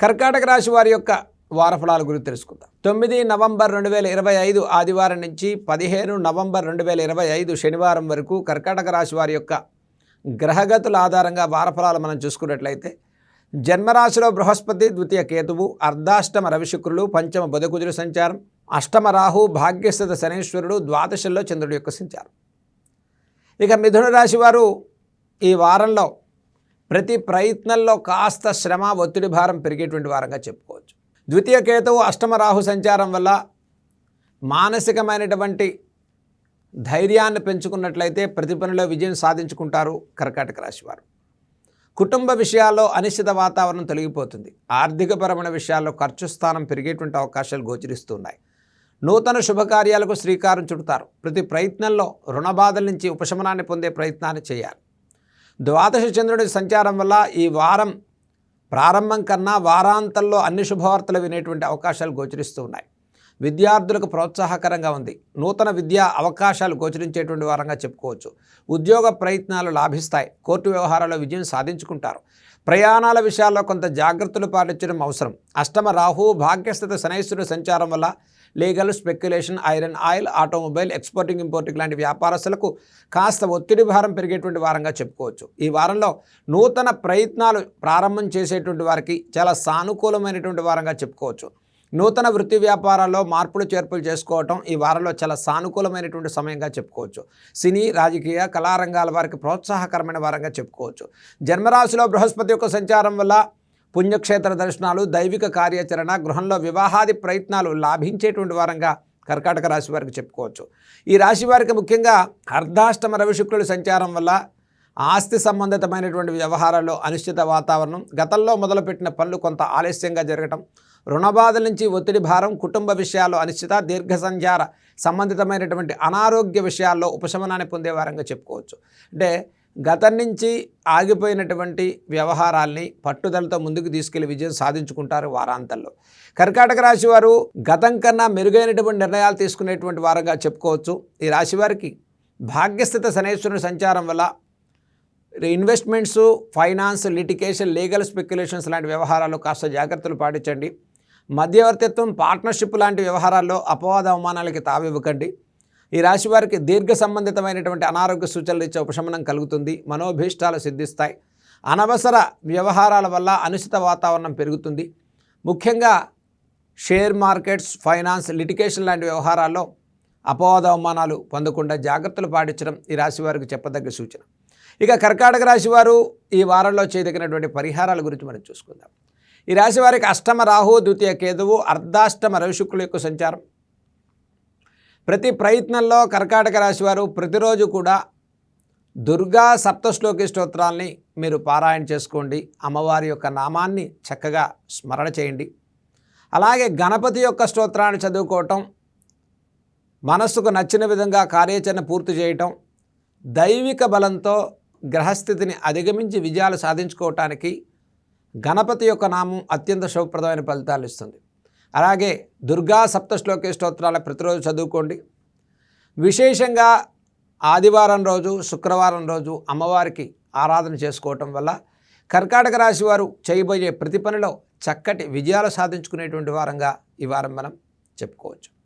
కర్కాటక రాశి వారి యొక్క వారఫలాల గురించి తెలుసుకుందాం. తొమ్మిది నవంబర్ రెండు వేల ఇరవై ఐదు ఆదివారం నుంచి పదిహేను నవంబర్ రెండు వేల ఇరవై ఐదు శనివారం వరకు కర్కాటక రాశి వారి యొక్క గ్రహగతుల ఆధారంగా వారఫలాలు మనం చూసుకున్నట్లయితే జన్మరాశిలో బృహస్పతి ద్వితీయ కేతువు అర్ధాష్టమ రవిశుక్రులు పంచమ బుధకుజుల సంచారం అష్టమ రాహు భాగ్యస్థిత శనేశ్వరుడు ద్వాదశంలో చంద్రుడు యొక్క సంచారం. ఇక మిథున రాశి వారు ఈ వారంలో ప్రతి ప్రయత్నంలో కాస్త శ్రమ ఒత్తిడి భారం పెరిగేటువంటి వారంగా చెప్పుకోవచ్చు. ద్వితీయ కేతువు అష్టమ రాహు సంచారం వల్ల మానసికమైనటువంటి ధైర్యాన్ని పెంచుకున్నట్లయితే ప్రతి పనిలో విజయం సాధించుకుంటారు కర్కాటక రాశివారు కుటుంబ విషయాల్లో అనిశ్చిత వాతావరణం తొలగిపోతుంది. ఆర్థికపరమైన విషయాల్లో ఖర్చు స్థానం పెరిగేటువంటి అవకాశాలు గోచరిస్తున్నాయి నూతన శుభకార్యాలకు శ్రీకారం చుడతారు. ప్రతి ప్రయత్నంలో రుణ బాధల నుంచి ఉపశమనాన్ని పొందే ప్రయత్నాన్ని చేయాలి. ద్వాదశ చంద్రుడి సంచారం వల్ల ఈ వారం ప్రారంభం కన్నా వారాంతంలో అన్ని శుభవార్తలు వినేటువంటి అవకాశాలు గోచరిస్తూ ఉన్నాయి. విద్యార్థులకు ప్రోత్సాహకరంగా ఉంది. నూతన విద్యా అవకాశాలు గోచరించేటువంటి వారంగా చెప్పుకోవచ్చు. ఉద్యోగ ప్రయత్నాలు లాభిస్తాయి. కోర్టు వ్యవహారాల్లో విజయం సాధించుకుంటారు. ప్రయాణాల విషయాల్లో కొంత జాగ్రత్తలు పాటించడం అవసరం. అష్టమ రాహు భాగ్యస్థిత శనైశ్వరుడు సంచారం వల్ల legal speculation iron oil automobile exporting importing లాంటి వ్యాపారస్తులకు కాస్త ఒత్తిడి భారం పెరిగేటువంటి వారంగా చెప్పుకోవచ్చు. ఈ వారంలో నూతన ప్రయత్నాలు ప్రారంభం చేసేటువంటి వారికి చాలా సానుకూలమైనటువంటి వారంగా చెప్పుకోవచ్చు. నూతన వృత్తి వ్యాపారాల్లో మార్పులు చేర్పులు చేసుకోవటం ఈ వారంలో చాలా సానుకూలమైనటువంటి సమయంగా చెప్పుకోవచ్చు. సినీ రాజకీయ కళారంగాల వారికి ప్రోత్సాహకరమైన వారంగా చెప్పుకోవచ్చు. జన్మరాశిలో బృహస్పతి యొక్క సంచారం వల్ల పుణ్యక్షేత్ర దర్శనాలు దైవిక కార్యాచరణ గృహంలో వివాహాది ప్రయత్నాలు లాభించేటువంటి వారంగా కర్కాటక రాశి వారికి చెప్పుకోవచ్చు. ఈ రాశి వారికి ముఖ్యంగా అర్ధాష్టమ రవిశుక్రుడి సంచారం వల్ల ఆస్తి సంబంధితమైనటువంటి వ్యవహారాల్లో అనిశ్చిత వాతావరణం గతంలో మొదలుపెట్టిన పనులు కొంత ఆలస్యంగా జరగటం రుణబాధల నుంచి ఒత్తిడి భారం కుటుంబ విషయాల్లో అనిశ్చిత దీర్ఘ సంచార సంబంధితమైనటువంటి అనారోగ్య విషయాల్లో ఉపశమనాన్ని పొందే వారంగా చెప్పుకోవచ్చు. అంటే గతం నుంచి ఆగిపోయినటువంటి వ్యవహారాల్ని పట్టుదలతో ముందుకు తీసుకెళ్ళి విజయం సాధించుకుంటారు వారాంతంలో. కర్కాటక రాశి వారు గతం కన్నా మెరుగైనటువంటి నిర్ణయాలు తీసుకునేటువంటి వారంగా చెప్పుకోవచ్చు. ఈ రాశి వారికి భాగ్యస్థిత శనేశ్వరుని సంచారం వల్ల investments finance litigation legal speculations లాంటి వ్యవహారాలు కాస్త జాగ్రత్తలు పాటించండి. మధ్యవర్తిత్వం పార్ట్నర్షిప్ లాంటి వ్యవహారాల్లో అపవాద అవమానాలకి తావివ్వకండి. ఈ రాశి వారికి దీర్ఘ సంబంధితమైనటువంటి అనారోగ్య సూచనలు ఇచ్చే ఉపశమనం కలుగుతుంది మనోభీష్టాలు సిద్ధిస్తాయి. అనవసర వ్యవహారాల వల్ల అనుచిత వాతావరణం పెరుగుతుంది. ముఖ్యంగా షేర్ మార్కెట్స్ ఫైనాన్స్ లిటికేషన్ లాంటి వ్యవహారాల్లో అపవాద అవమానాలు పొందకుండా జాగ్రత్తలు పాటించడం ఈ రాశి వారికి చెప్పదగ్గ సూచన. ఇక కర్కాటక రాశి వారు ఈ వారంలో చేయదగినటువంటి పరిహారాల గురించి మనం చూసుకుందాం. ఈ రాశి వారికి అష్టమ రాహు ద్వితీయ కేతువు అర్ధాష్టమ రవిశుక్రుల యొక్క సంచారం. ప్రతి ప్రయత్నంలో కర్కాటక రాశివారు ప్రతిరోజు కూడా దుర్గా సప్తశ్లోకి స్తోత్రాల్ని మీరు పారాయణ చేసుకోండి. అమ్మవారి యొక్క నామాన్ని చక్కగా స్మరణ చేయండి. అలాగే గణపతి యొక్క స్తోత్రాన్ని చదువుకోవటం మనస్సుకు నచ్చిన విధంగా కార్యాచరణ పూర్తి చేయటం దైవిక బలంతో గ్రహస్థితిని అధిగమించి విజయాలు సాధించుకోవటానికి గణపతి యొక్క నామం అత్యంత శుభప్రదమైన ఫలితాలు ఇస్తుంది. అలాగే దుర్గా సప్తశ్లోకే స్తోత్రాలు ప్రతిరోజు చదువుకోండి. విశేషంగా ఆదివారం రోజు శుక్రవారం రోజు అమ్మవారికి ఆరాధన చేసుకోవటం వల్ల కర్కాటక రాశి వారు చేయబోయే ప్రతి పనిలో చక్కటి విజయాలు సాధించుకునేటువంటి వారంగా ఈ వారం మనం చెప్పుకోవచ్చు.